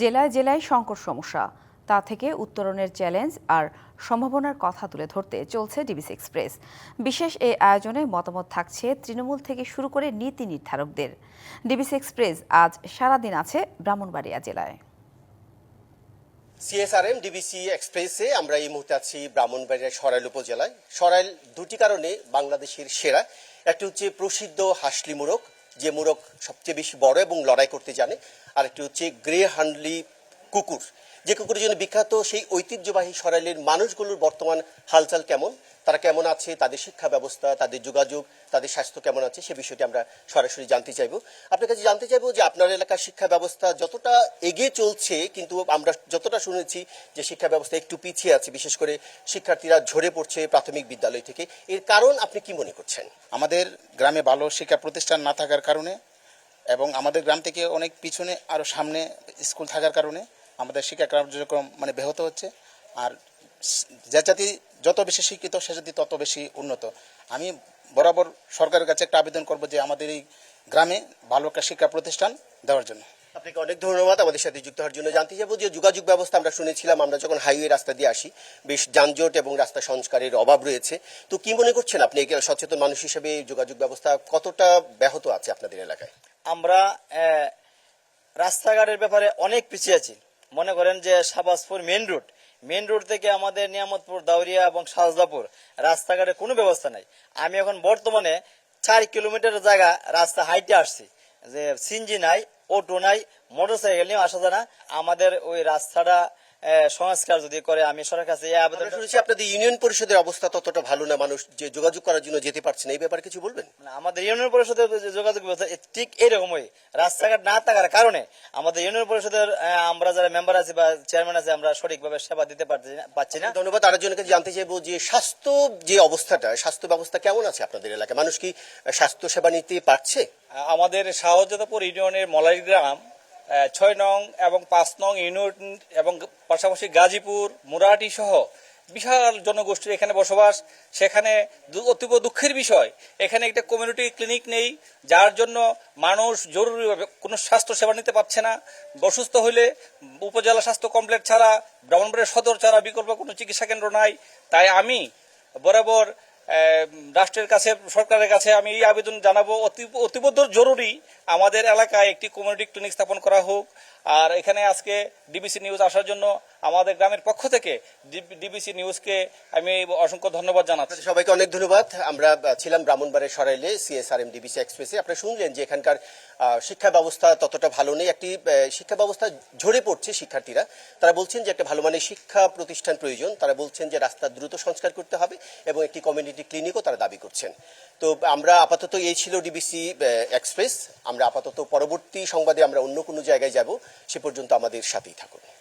জেলায় জেলায় সংকট সমস্যা। তা থেকে উত্তরণের চ্যালেঞ্জ আর সম্ভাবনার কথা তুলে ধরতে চলছে ডিবিসি এক্সপ্রেস। বিশেষ এই আয়োজনে মতামত থাকছে তৃণমূল থেকে শুরু করে নীতি নির্ধারকদের। ডিবিসি এক্সপ্রেস আজ সারাদিন আছে ব্রাহ্মণবাড়িয়া জেলায়। সিএসআরএম ডিবিসি এক্সপ্রেসে আমরা এই মুহূর্তে আছি ব্রাহ্মণবাড়িয়ার সরাইল উপজেলায়। সরাইল দুটি কারণে বাংলাদেশের সেরা, একটি হচ্ছে প্রসিদ্ধ হাসলি মোরগ যে মোরগ সবচেয়ে বেশি বড় এবং লড়াই করতে জানে আর একটি হচ্ছে গ্রে হান্ডলি কুকুর। যে কুকুরের জন্য বিখ্যাত সেই ঐতিহ্যবাহী সরাইলের মানুষগুলোর বর্তমান হালচাল কেমন? তারা কেমন আছে? তাদের শিক্ষা ব্যবস্থা, তাদের যোগাযোগ, তাদের স্বাস্থ্য কেমন আছে? সে বিষয়টি আমরা সরাসরি জানতে চাইব। আপনার কাছে জানতে চাইব যে আপনার এলাকার শিক্ষা ব্যবস্থা যতটা এগিয়ে চলছে, কিন্তু আমরা যতটা শুনেছি যে শিক্ষা ব্যবস্থা একটু পিছিয়ে আছে, বিশেষ করে শিক্ষার্থীরা ঝরে পড়ছে প্রাথমিক বিদ্যালয় থেকে, এর কারণ আপনি কি মনে করছেন? আমাদের গ্রামে ভালো শিক্ষা প্রতিষ্ঠান না থাকার কারণে এবং আমাদের গ্রাম থেকে অনেক পিছনে আরও সামনে স্কুল থাকার কারণে আমাদের শিক্ষা কার্যক্রম মানে ব্যাহত হচ্ছে। আর যে জাতি যত বেশি শিক্ষিত সে জাতি তত বেশি উন্নত। আমি বরাবর সরকারের কাছে একটা আবেদন করব যে আমাদের এই গ্রামে ভালো একটা শিক্ষা প্রতিষ্ঠান দেওয়ার জন্য। আপনাকে অনেক ধন্যবাদ। আমাদের সাথে যুক্ত হওয়ার জন্য জানতে চাইব যে যোগাযোগ ব্যবস্থা আমরা শুনেছিলাম আমরা যখন হাইওয়ে রাস্তা দিয়ে আসি বেশ যানজট এবং রাস্তা সংস্কারের অভাব রয়েছে। তো কি মনে করছেন আপনি একে সচেতন মানুষ হিসেবে এই যোগাযোগ ব্যবস্থা কতটা ব্যাহত আছে আপনাদের এলাকায়? আমরা রাস্তাঘাটের ব্যাপারে অনেক পিছিয়ে আছি। মনে করেন যে Shahbazpur main road main road থেকে আমাদের নিয়ামতপুর, দাউরিয়া এবং সাজদাপুর রাস্তাঘাটে কোনো ব্যবস্থা নাই। আমি এখন বর্তমানে চার কিলোমিটার জায়গা রাস্তা হাইটে আসছি, যে সিনজি নাই, অটো নাই, মোটরসাইকেল নিয়ে আসা যায় না। আমাদের ওই রাস্তাটা সংস্কার যদি করে আমি সরকার কাছে এই আবেদন শুনেছি আপনাদের ইউনিয়ন পরিষদের অবস্থা ততটা ভালো না মানুষ যে যোগাযোগ করার জন্য যেতে পারছে না। এই ব্যাপারে কিছু বলবেন? আমাদের ইউনিয়ন পরিষদের যোগাযোগ ব্যবস্থা ঠিক এরকমই। রাস্তাঘাট না থাকার কারণে আমাদের ইউনিয়ন পরিষদের আমরা যারা মেম্বার আছি বা চেয়ারম্যান আছে আমরা সঠিকভাবে সেবা দিতে পারছি না পাচ্ছি না। ধন্যবাদ। আরেকজনকে জানতে চাইব যে স্বাস্থ্য যে অবস্থাটা স্বাস্থ্য ব্যবস্থা কেমন আছে আপনাদের এলাকায়? মানুষ কি স্বাস্থ্য সেবা নিতে পারছে? আমাদের শাহজাদাপুর ইউনিয়নের মলাই গ্রাম ছয় নং এবং পাঁচ নং ইউনিয়ন এবং পাশাপাশি গাজীপুর, মুরাটি সহ বিশাল জনগোষ্ঠীর এখানে বসবাস। সেখানে অতীব দুঃখের বিষয়, এখানে একটা কমিউনিটি ক্লিনিক নেই, যার জন্য মানুষ জরুরিভাবে কোনো স্বাস্থ্য সেবা নিতে পারছে না। অসুস্থ হলে উপজেলা স্বাস্থ্য কমপ্লেক্স ছাড়া, ব্রাহ্মণবাড়িয়া সদর ছাড়া বিকল্প কোনো চিকিৎসা কেন্দ্র নাই। তাই আমি বরাবর রাষ্ট্রের কাছে, সরকারের কাছে আমি এই আবেদন জানাব। অতি অতিবদ্ধ জরুরি আমাদের এলাকায় একটি কমিউনিটি ক্লিনিক স্থাপন করা হোক। আর এখানে আজকে ডিবিসি নিউজ আসার জন্য আমাদের গ্রামের পক্ষ থেকে ডিবিসি নিউজকে আমি অসংখ্য ধন্যবাদ জানাচ্ছি। সবাইকে অনেক ধন্যবাদ। আমরা ছিলাম ব্রাহ্মণবাড়ির সরাইলে সিএসআরএম ডিবিসি এক্সপ্রেসে আপনারা শুনলেন যে এখানকার শিক্ষা ব্যবস্থা ততটা ভালো নেই। একটি শিক্ষা ব্যবস্থা ঝরে পড়ছে শিক্ষার্থীরা। তারা বলছেন যে একটা ভালো মানের শিক্ষা প্রতিষ্ঠান প্রয়োজন। তারা বলছেন যে রাস্তা দ্রুত সংস্কার করতে হবে এবং একটি কমিউনিটি ক্লিনিকও তারা দাবি করছেন। তো আমরা আপাতত এই ছিল ডিবিসি এক্সপ্রেস আমরা আপাতত পরবর্তী সংবাদে আমরা অন্য কোনো জায়গায় যাব। সে পর্যন্ত আমাদের সাথেই থাকুন।